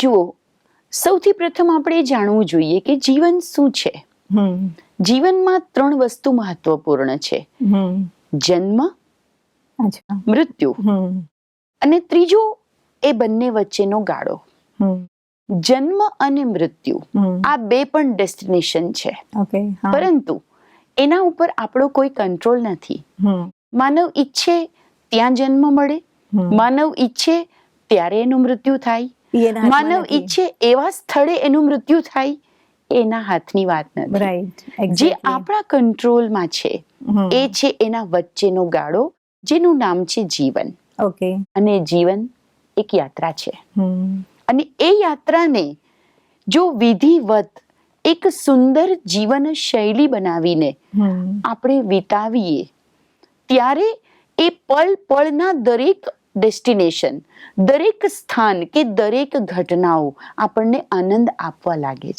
જુઓ સૌથી પ્રથમ આપણે જાણવું જોઈએ કે જીવન શું છે. જીવનમાં ત્રણ વસ્તુ મહત્વપૂર્ણ છે. જન્મ મૃત્યુ અને ત્રીજો એ બંને વચ્ચેનો ગાળો. જન્મ અને મૃત્યુ આ બે પણ ડેસ્ટિનેશન છે. પરંતુ એના ઉપર આપણો કોઈ કંટ્રોલ નથી. માનવ ઈચ્છે ત્યાં જન્મ મળે. માનવ ઈચ્છે ત્યારે એનું મૃત્યુ થાય. માનવ ઈચ્છે એવા સ્થળે એનું મૃત્યુ થાય એના હાથની વાત નથી. જે આપણા કંટ્રોલમાં છે એ છે એના વચ્ચેનો ગાળો જેનું નામ છે જીવન. ઓકે. અને જીવન એક યાત્રા છે. અને એ યાત્રાને જો વિધિવત એક સુંદર જીવન શૈલી બનાવીને આપણે વિતાવીએ ત્યારે એ પળ પળના દરેક ડેસ્ટિનેશન દરેક સ્થાન કે દરેક ઘટનાઓ આપણને આનંદ આપવા લાગે છે.